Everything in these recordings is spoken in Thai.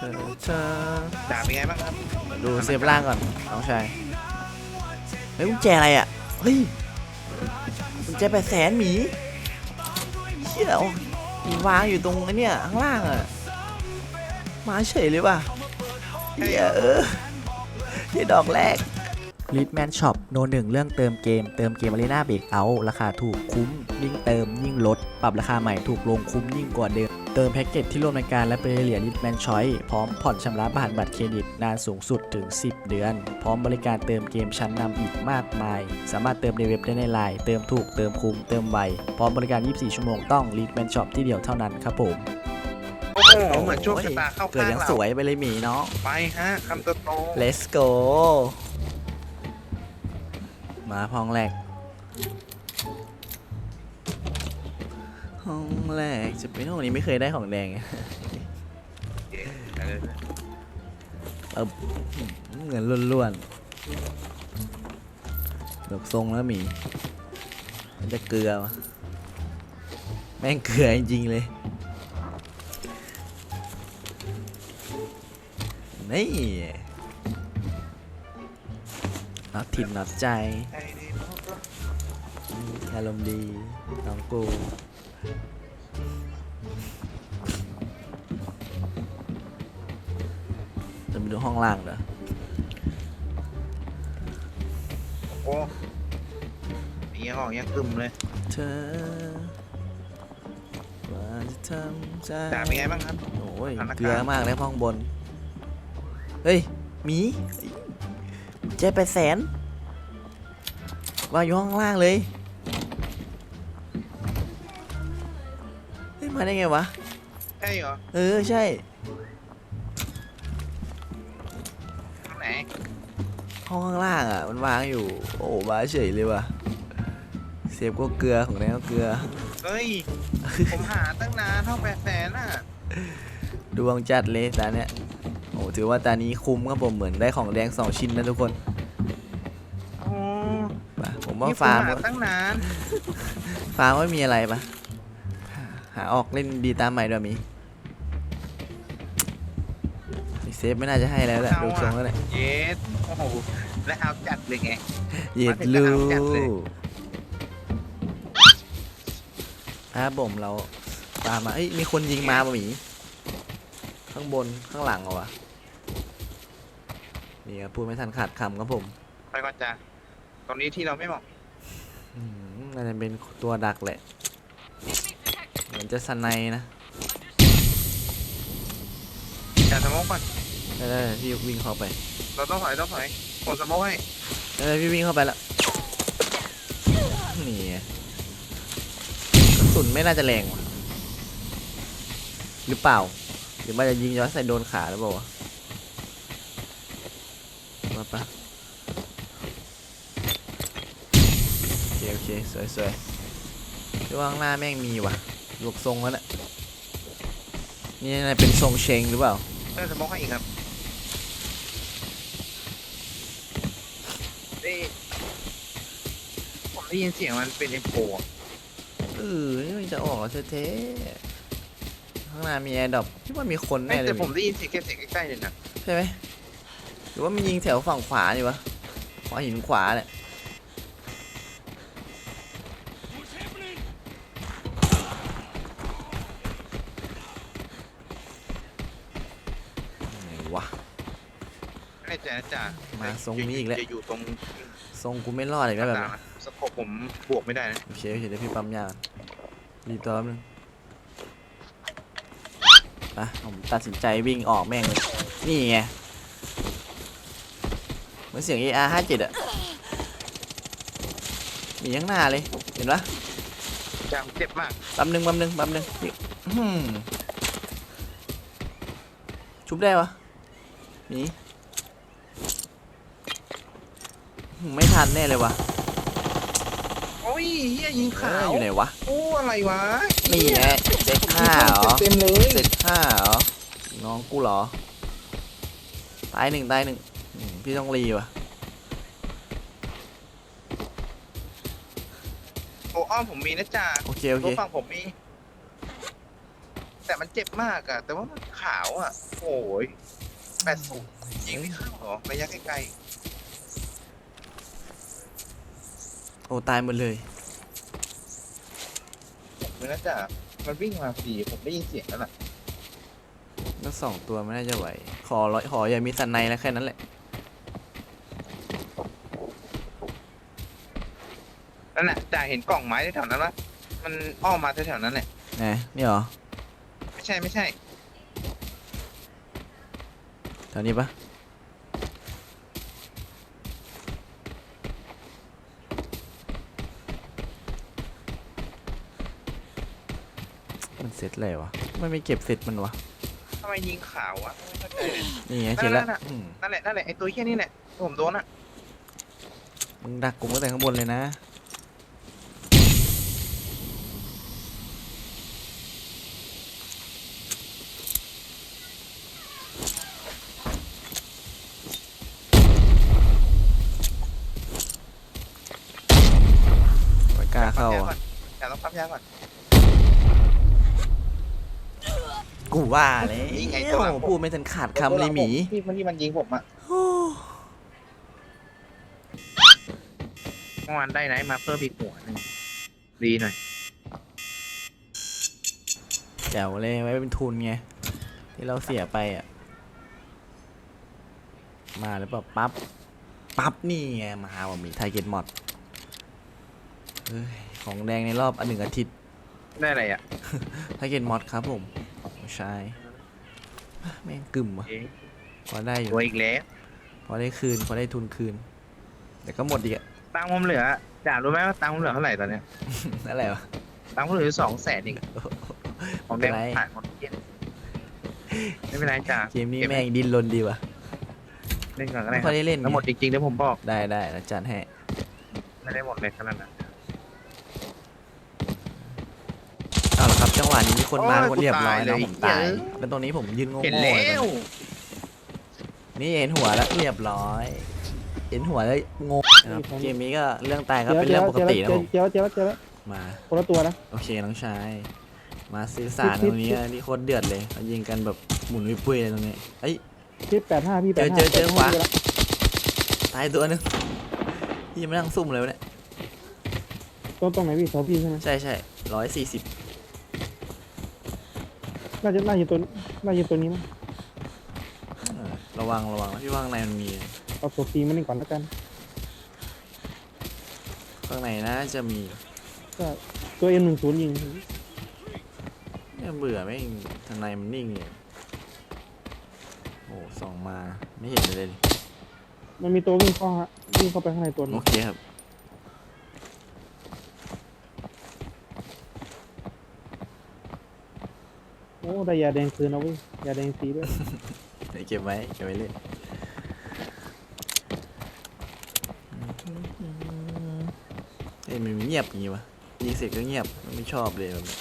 ธอเธอด่าเป็นไงบ้างครับดูเซฟล่างก่อนน้องชายเฮ้ยกุญแจอะไรอะเฮ้ยกุญแจแปดแสนหมีเชี่ยอวางอยู่ตรงไอ้เนี่ยข้างล่างอะมาเฉยเลยว่ะเฮียเออเฮียดอกแรกลิทแมนช็อปโนหนึ่งเรื่องเติมเกม เติมเกมอารีนาเบรกเอาราคาถูกคุ้ม ยิ่งเติมยิ่งลด ปรับราคาใหม่ถูกลงคุ้มยิ่งกว่าเดิม เติมแพ็กเกจที่ร่วมรายการและเป็นเหรียญลิทแมนชอยพร้อมผ่อนชำระผ่านบัตรเครดิตนานสูงสุดถึง 10 เดือน พร้อมบริการเติมเกมชั้นนำอีกมากมาย สามารถเติมในเว็บได้ในไลน์เติมถูกเติมคุ้มเติมไวพร้อมบริการ 24 ชั่วโมงต้องลิทแมนช็อปที่เดียวเท่านั้นครับผมโอ้โหเหมือนโชคชะตาเข้าเกิดข้างยังเราสวยไปเลยหมีเนาะไปฮะคำโตโต Let's go มาห้องแรก ห้องแรกจะเป็นห้องนี้ไม่เคยได้ของแดงเออเออเงินล้วนๆดอกทรงแล้วหมีมันจะเกลือวะแม่งเกลือจริงๆเลย นี่น็อตถิ่นน็อตใจไอ้นี่อารมณ์ดีน้องกู ห้องล่างเหรอโอ้มีห้องยังกึมเลยเธอว่าจะทำใจด่าเป็นไงบ้างครับ โอ้ยสถานการณ์ เกลือมากเลยห้องบน เฮ้ยหมีเจ๊ไปแสนวางอยู่ห้องล่างเลย เฮ้ย มาได้ไงวะ ใช่เหรอ เออ ใช่ ห้องข้างล่างอะ มันวางอยู่ โอ้มาเฉยเลยว่ะเสียบก็เกลือของแนวเกลือ เฮ้ย ผมหาตั้งนานห้องแปดแสนน่ะ ดวงจัดเลยตาเนี้ยโอ้ถือว่าตานี้คุ้มครับผมเหมือนได้ของแดงสองชิ้นนะทุกคนโอ้ไปผมว่านี่ผมฟาร์มหาตั้งนาน ฟาร์มไม่มีอะไรปะหาออกเล่นดีตามใหม่ด้วยมีเซฟไม่น่าจะให้แล้วแหละดูทรงแล้วแหละ เย็ดโอ้โห แล้วเอาจัดเลยไง เหยียดมาถึงลูก็เอาจัดเลยครับผมเราตามมาเอ้ยมีคนยิงมาปะหมี ข้างบนข้างหลังเหรอวะนี่ครับพูดไม่ทันขาดคำครับผมไปก่อนจ้ะตรงนี้ที่เราไม่เหมาะอืมน่าจะเป็นตัวดักแหละ เหมือนจะสไนนะอย่าสมองก่อนได้ได้ๆพี่วิ่งเข้าไป เราต้องถอยต้องถอย ผมสมองให้ได้ได้ๆพี่วิ่งเข้าไปแล้วนี่ไงกระสุนไม่น่าจะแรงว่ะหรือเปล่าหรือมันจะยิงย้อนใส่โดนขาหรือเปล่าวะมาปะโอเคโอเคสวยสวยที่ว่าข้างหน้าแม่งมีว่ะหลกทรงแล้วน่ะนี่น่าจะเป็นทรงเชงหรือเปล่าเออสมองให้อีกครับนี่ผม ได้ยินเสียงมันเป็นเอ็มโฟเออนี่มันจะออกแล้วเท่ๆข้างหน้ามีแอร์ดรอปที่ว่ามีคนแน่เลยแต่ผมได้ยินเสียงแค่เสียงใกล้ๆเลยนะใช่ไหมหรือว่ามันยิงแถวฝั่งขวานี่วะขวาหินขวาเนี่ยไหนวะไม่แน่ใจนะจ๊ะมาทรงนี้อีกแล้วจะอยู่ตรง ทรงกูไม่รอดอีกแล้วแบบต่างนี้ๆนะสโคปผมบวกไม่ได้นะ โอเคโอเคเดี๋ยวพี่ปั๊มยาก่อนรีตัวแป๊บนึงอะผมตัดสินใจวิ่งออกแม่งเลย นี่ไงเหมือนเสียง AR 57อะมีข้างหน้าเลย เห็นปะจางเจ็บมากแปั๊มหนึ่งแปั๊มหนึ่งแปั๊มหนึ่งนี่อื้อหือชุบได้ปะหนีอื้อ ไม่ทันแน่เลยวะโอ้ยเฮียยิงเอขาอวอยู่ไหนวะโอ้อะไรวะนี่ไงเจ็ดห้าเหรอเต็มๆเลยเจ็ดห้าเหรอน้องกูเหรอตายหนึ่งตายหนึ่งอืมพี่ต้องรีว่ะโอ้อ้อมผมมีนะจ๊ะโอเคโอเคตัวฝั่งผมมี แต่มันเจ็บมากอะแต่ว่ามันขาวอะโอ้ยแปดสูยิงไม่เข้าเหรอระยะไกล โอ้ตายหมดเลยๆผมไม่น่าจะมันวิ่งมาพอดีผมได้ยินเสียงแล้วน่ะแล้วสองตัวไม่น่าจะไหว ขอร้อยขออย่ามีสันในแล้วแค่นั้นแหละ นั่นแหละจ่าเห็นกล่องไม้แถวๆนั้นวะมันอ้อมมาแถวๆนั้นแหละไหนนี่เหรอ ไม่ใช่ไม่ใช่ แถวนี้ปะ เสร็จเลยวะไม่ไม่เก็บเสร็จมันวะทำไมยิงขาววะไม่เข้าใจเลย นี่ไงเสร็จแล้วนั่นน่ะอืมนั่นแหละนั่นแหละไอตัวเหี้ยนี่แหละที่ผมโดนอะมึงดักกูตั้งแต่ข้างบนเลยนะไม่กล้าเข้าปั๊มยอะก่อนจ่าต้องปั๊มยาก่อน ว่าเลยนี่ไงตัวหลังผม พูดไม่ทันขาดคำเลยหมีที่มันที่มันยิงผมอะโอ้เมื่อวานได้ไหนมาเพิ่มอีกหัวหนึ่งดีหน่อยแจ๋วเลยไว้เป็นทุนไง ที่เราเสียไปอะ มาแล้วแบบปั๊บ ปั๊บนี่ไง มาว่ามีไทเก็ตมอดเฮ้ยของแดงในรอบอันหนึ่งอาทิตย์ได้อะไรอะไทเก็ตมอดครับผม ใช่แม่งกึ่มอะเอ๊ะพอได้อยู่ ตัวอีกแล้วพอได้คืน พอได้ทุนคืน แต่ก็หมดอีกอะตังค์ผมเหลือจ่ารู้ไหมว่าตังค์ผมเหลือเท่าไหร่ตอนเนี้ยนั่นแหละวะตังค์ผมเหลือสองแสนเองของแดงไม่เป็นไรผ่านหมดเกลี้ยงไม่เป็นไรจ่าเกมนี้เก็บไว้แม่งดิ้นรนดีว่ะ เล่นก่อนก็ได้ไม่คค่รัอบยได้เล่นแล้วหมดไงจริงๆเดี๋ยวผมบอกได้ได้แล้วจัดให้ไม่ได้หมดเลยขนาดนั้น เอาละครับ จังหวะนี้มีคนมาโอ้ยคนเรียบร้อยกูตายแล้วเลยผมตาย เหี้ยแล้วตรงนี้ผมยืนงงๆเห็นเลแล้ยวนี่เห็นหัวแล้วเรียบร้อย เห็นหัวแล้วงงนะครับเกมนี้ก็เรื่องตายก็เป็นเรื่องปกตินะผมเจอแล้วเจอแล้วเจอแล้วมา คนละตัวนะ โอเคน้องชาย มาซื้อสารตรงนี้นี่โคตรเดือดเลยเขายิงกันแบบหมุนวิปุ้ยเลยตรงนี้เอ้ย พี่แปดห้าพี่แปเจดอห้าเจอเจอขวา ตายตัวหนึงพี่ยังไม่นั่งซุ่มเลยวะเนี่ยตัวตรงไหนพี่สองพี่ใช่ไหมใช่ใช่ร้อยสี่สิบ น่าจะน่าจะตัวน่าจะตัวนี้มั้งระวังระวังนะพี่ว่าข้างในมันมีเอาตัวตีมันนี่ก่อนแล้วกัน ข้างในน่าจะมีก็ตัวเอ็มหนึ่งศูนย์ยิงเนี่ยเบื่อไม่งทางในมันนิ่งเลยโอ้ส่องมาไม่เห็นเลยดิมันมีตัววิ่งเข้าฮะวิ่งเข้าไปข้างในตัวนึโองเคครับ โอ้ได้ยาแดงคืนเอาไว้ยยาแดงสีด้วย เดี๋ยวเก็บไว้เก็บไว้เล่นเอ้ยมันเงียบอย่างงี้วะยิงเสร็จก็เงียบไม่ชอบเลยแบบนี้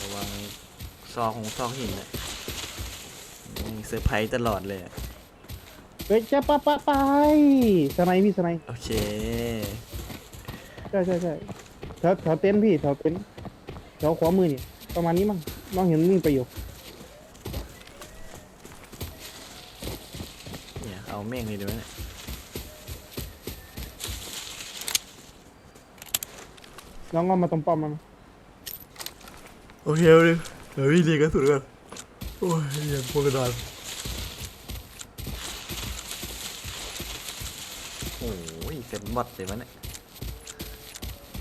ระวังซอกของซอกหินเลยมีเซอร์ไพรส์ตลอดเลยอะเฮ้ยจะปะปะไปสไนด์พี่สไนด์โอเค ใช่ใช่ใช่แถวแถวเต็นท์พี่แถวเต็นท์ แถวขวามือนี่ประมาณนี้มั้งน้องเห็นวิ่งไปอยู่เนี่ยเอาแม่งเลยดีไหมเนี่ยน้องก็มาตรงป้อมมันโอเคเลยเดี๋ยวพี่เรียนกระสุนก่อนโอ้ยเรียนพวกกระดานโอ้ยเซ็ตบอดเลยมันเนี่ย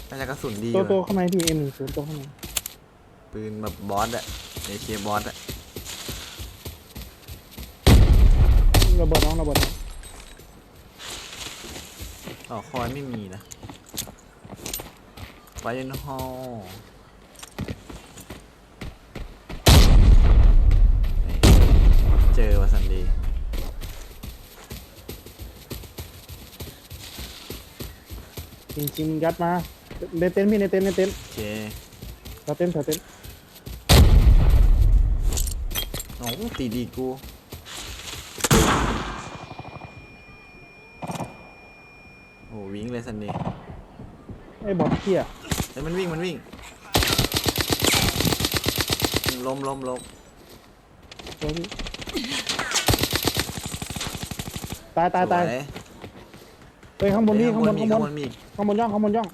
น่าจะกระสุนดีตัวตัวว่ะข้างในพี่เอ็มหนึ่งศูนย์ตัวข้างใน ปืนแบบบอสอะเอเคบอสอะระเบิดน้องระเบิดน้องอ๋อคอยไม่มีนะไฟนฮอลเจอวาสันดีจริงๆยัดมาในเต็นท์พี่ในเต็นท์ในเต็นท์โอเค แถวเต็นท์แถวเต็นท์ โอ้ตีดีกูโอ้วิ่งเลยสันดีไอ้บอสเที่ยเฮ้ยมันวิ่งมันวิ่งมันล้มล้มล้มสวยพี่ตายตายตายสวเฮ้ยข้างบนนี่ข้างบนมีข้างบข้างนบนมีอีกข้างบนย่องข้างบนย่อง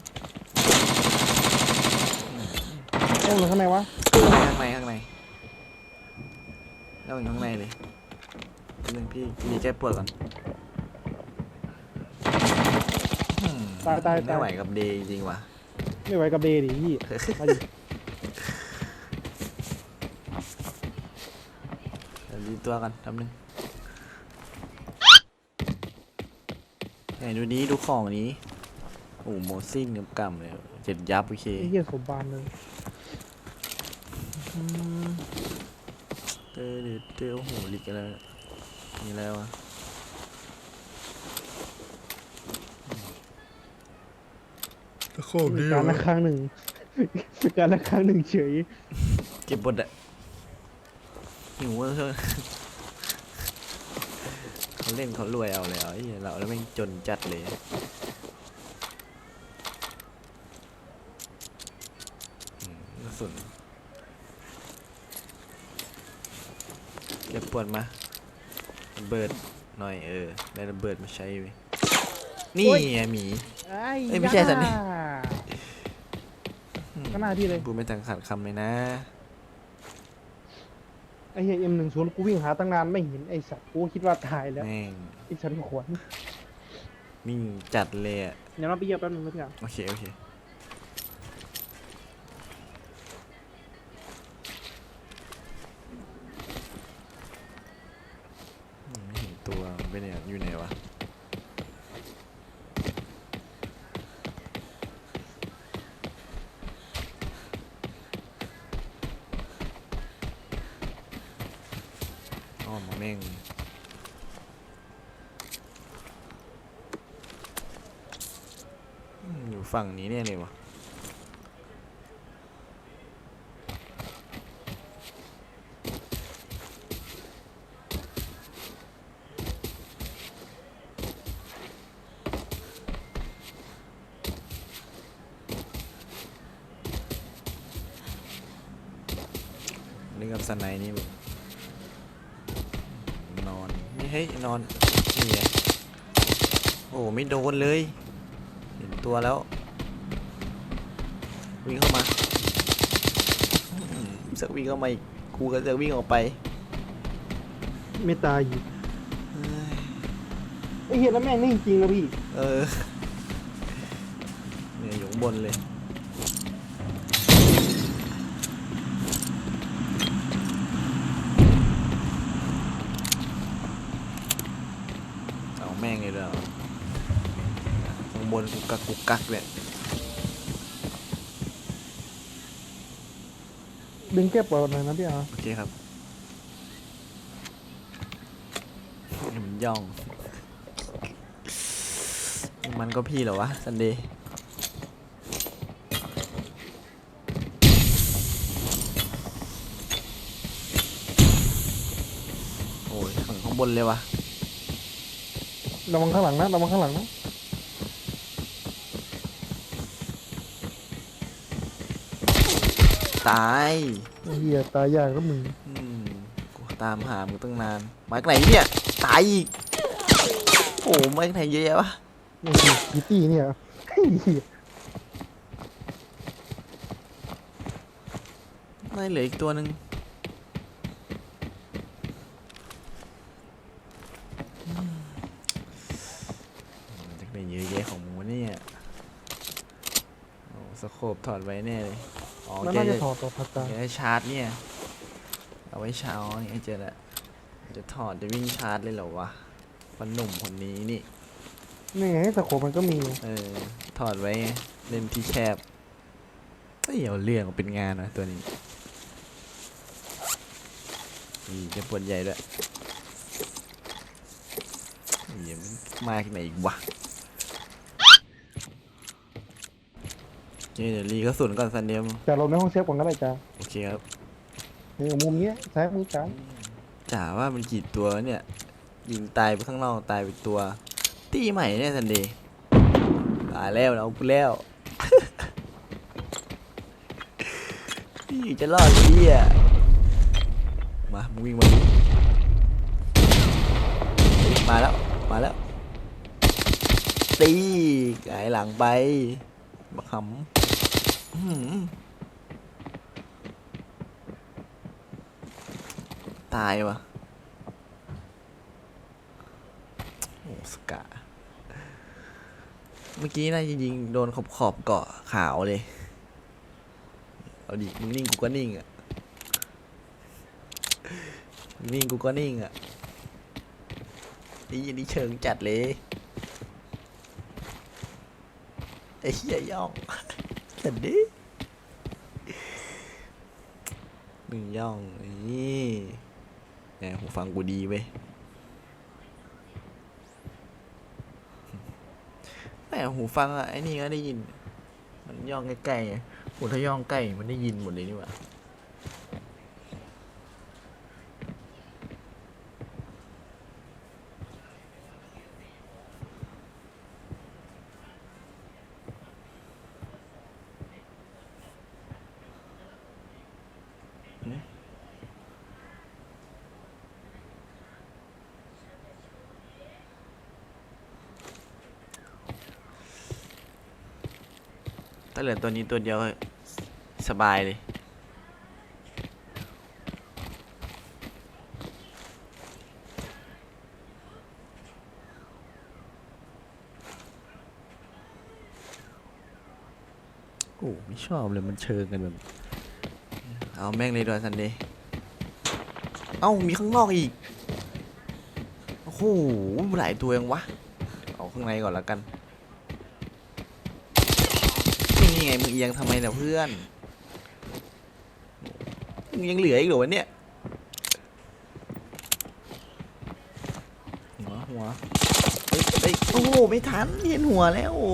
เอ้ยหรือข้างในวะข้างในข้างใน แล้วอยู่ข้างในเลยหนึ่งพี่มีแก้ปวดก่อนอืมตายตายไม่ตายไหวกับเดย์จริงๆว่ะไม่ไหวกับเดย์ดิพี่มาดิเดี๋ยวรีตัวกันทำหนึ่งไหนดูนี้ดูของนี้โอ้โหโมซิ่งกับกำเลยเจ็ดยับโอเคไอ้เหี้ยสมบานเลย อืมเตอเดเตอโอ้โหลิกอะไรมีอะไรวะโคมีการละครั้งหนึ่งมีการละครั้งหนึ่งเฉยเก็บบทอะหิวเถอะเขาเล่นเขารวยเอาเลยเอาไอ้เหี้ยเราแล้วแม่งจนจัดเลยอืมกระสุน เก็บปวดมาระเบิดหน่อยเออได้ระเบิดมาใช้เว้ยนี่ไงหมีไอ้เอ้ยไม่ใช่สันนี่ย่าก็หน้าพี่เลยพูดไม่ต่างขาดคำเลยนะไอ้เหี้ยเอ็มหนึ่งศูนย์กูวิ่งหาตั้งนานไม่เห็นไอ้สัตว์กูคิดว่าตายแล้วแม่งไอ้ฉันขวนมิ่งจัดเลยอะเดี๋ยวเราไปเยี่ยมแป๊บนึงนะพี่อะโอเคโอเคอืมไม่เห็น ตัวมันไปเนี่ยอยู่ไหนวะอ้อมาแม่งอยู่ฝั่งนี้เนี่ยเลยวะ กับสไนนี่แบบนอนนี่เฮ้ยนอนนี่ไงโอ้ไม่โดนเลย เห็นตัวแล้ว วิ่งเข้ามาอืมสักวิ่งเข้ามาอีกกูก็จะวิ่งออกไปไม่ตายอีกเฮ้ยไอ้เหี้ยแล้วแม่งนี่จริงๆนะพี่ เออเนี่ยอยู่ข้างบนเลย เอาแม่งเลยเหรอข้างบ นกุกกักกุกกักเนี่ยดึงแก้ปวดหน่อยนะพี่อะโอเคครับให้มันย่อง มันก็พี่เหรอวะซันเดย์โอ้ยข้างข้างบนเลยวะระวังข้างหลังนะระวังข้างหลังนะ ตายไอ้เหี้ยตายยากแล้วมึงอืมกูตามหามึงตั้งนานมาจากไหนเนี่ยตายอีกโอ้มาจากไหนเยอะแยะวะไอ้เหี้ยพิตตี้เนี่ยไอ้เหี้ยไม่เหลืออีกตัวหนึ่งอืมมาจากไหนเยอะแยะของมึงวะเนี่ยโอ้สโคปถอดไว้แน่เลย อ๋อมันแกน่าจะจะถอดต่อพัตตาแกจะชาร์จเนี่ย เอาไว้เช้านี่ไอ้เจอละจะถอดจะวิ่งชาร์จเลยเหรอวะวันหนุ่มคนนี้นี่ นี่ไงตะโขบมันก็มีเออ ถอดไว้ไงเล่นที่แคบเฮ้ยเอาเรื่องเป็นงานนะตัวนี้นี่จะปวดใหญ่ด้วยเหี้ยมันมาจากไหนอีกวะ โอเคเดี๋ยวรีกระสุนก่อนสันเดียมจะลงในห้องเซฟก่อนก็ได้จ้าโอเคครับนี่มุมเนี้ยซ้ายมือจ้าจ๋าว่ามันกี่ตัววะเนี่ยยิงตายไปข้างนอกตายไปตัว ตีใหม่เนี่ยสันเดย์ตายแล้วเอากูแล้วพี่จะรอดพี่อะมึงวิ่งมาดิมาแล้วมาแล้วตีไก่หลังไปบักหำอื้อหือ ตายวะโอ้สกาเมื่อกี้น่าจะยิงโดนขอบขอบเกาะขาวเลย เอาดิมึงนิ่งกูก็นิ่งอะมึงนิ่งกูก็นิ่งอะนี่อันนี้เชิงจัดเลย ไอ้เหี้ยย่อง เห็นดิมึงย่องนี่แหมหูฟังกูดีเว้ยแหมหูฟังอะไอ้นี่ก็ได้ยิน มันย่องใกล้ๆไงโหถ้าย่องใกล้มันได้ยินหมดเลยนี่หว่า ถ้าเหลือตัวนี้ตัวเดียวก็สบายเลย โอ้ไม่ชอบเลยมันเชิงกันแบบ เอาแม่งเลยดอยซันเดย์เอ้า มีข้างนอกอีก โอ้โหหลายตัวยังวะ เอาข้างในก่อนละกัน นี่ไงมึงเอียงทำไมเนี่ยเพื่อนมึงยังเหลืออีกเหรอวะเนี่ยหัวหัวเฮ้ยเฮ้ยโอ้โหไม่ทันเห็นหัวแล้วโอ้